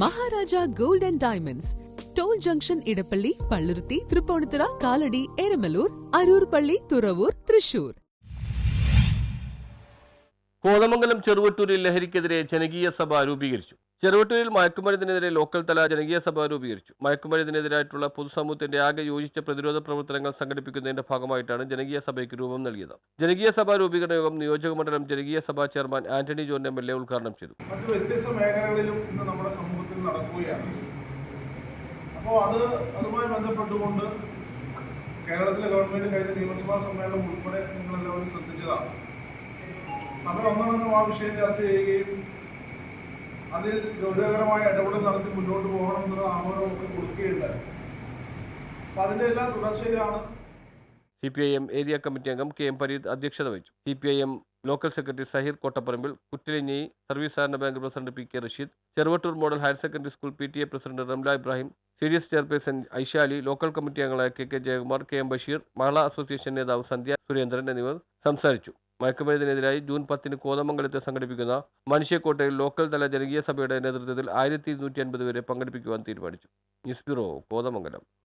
Maharaja gold and diamonds. Toll junction Edappally Palluruthy Tripunithura Kalady Eramalloor Aroor പള്ളി തുറവൂർ തൃശൂർ. കോതമംഗലം ചെറുവട്ടൂരിൽ ലഹരിക്കെതിരെ ജനകീയ സഭ രൂപീകരിച്ചു. ചെറുവട്ടൂരിൽ മയക്കുമരുന്നിനെതിരെ ലോക്കൽ തല ജനകീയ സഭ രൂപീകരിച്ചു. മയക്കുമരുന്നിനെതിരായിട്ടുള്ള പൊതുസമൂഹത്തിന്റെ ആകെ യോജിച്ച പ്രതിരോധ പ്രവർത്തനങ്ങൾ സംഘടിപ്പിക്കുന്നതിന്റെ ഭാഗമായിട്ടാണ് ജനകീയ സഭയ്ക്ക് രൂപം നൽകിയത്. ജനകീയ സഭ രൂപീകരണ യോഗം നിയോജക മണ്ഡലം ജനകീയ സഭാ chairman Antony John M L A ഉദ്ഘാടനം ചെയ്തു. മറ്റു വ്യത്യസ്ത മേഖലകളിലും ഇന്ന് നമ്മുടെ നടക്കുകയാണ് അപ്പോൾ അത് അതുമായി ബന്ധപ്പെട്ടുകൊണ്ട് കേരളത്തിലെ ഗവൺമെന്റ് കഴിഞ്ഞ നിയമസഭാ സമ്മേളനം ഉൾപ്പെടെ നിങ്ങളെല്ലാവരും ശ്രദ്ധിച്ചതാണ്. സഭ ഒന്നൊന്നും ആ വിഷയം ചർച്ച ചെയ്യുകയും അതിൽ ഗൗരവകരമായ ഇടപെടൽ നടത്തി മുന്നോട്ട് പോകണം എന്നുള്ള ആഹ്വാനമൊക്കെ കൊടുക്കുകയുണ്ടായി. അപ്പം അതിന്റെ എല്ലാം തുടർച്ചയിലാണ് C P I M area committee അംഗം കെ എം പരീത് അധ്യക്ഷത വഹിച്ചു. C P I M local secretary Saheer Kottapparambil Kuttilinji service സഹകരണ bank president P K Rasheed Cheruvattoor model higher secondary school P T A president Ramla Ibrahim C D S chairperson Aishali local committee അംഗങ്ങളായ K K Jayakumar K M Basheer Mahila association നേതാവ് സന്ധ്യ സുരേന്ദ്രൻ എന്നിവർ സംസാരിച്ചു. മയക്കുമരുന്നിനെതിരായി June പത്തിന് കോതമംഗലത്ത് സംഘടിപ്പിക്കുന്ന മനുഷ്യക്കോട്ടയിൽ local തല ജനകീയ സഭയുടെ നേതൃത്വത്തിൽ ആയിരത്തി ഇരുന്നൂറ്റി അൻപത് പേരെ പങ്കെടുപ്പിക്കുവാൻ തീരുമാനിച്ചു. News bureau Kothamangalam.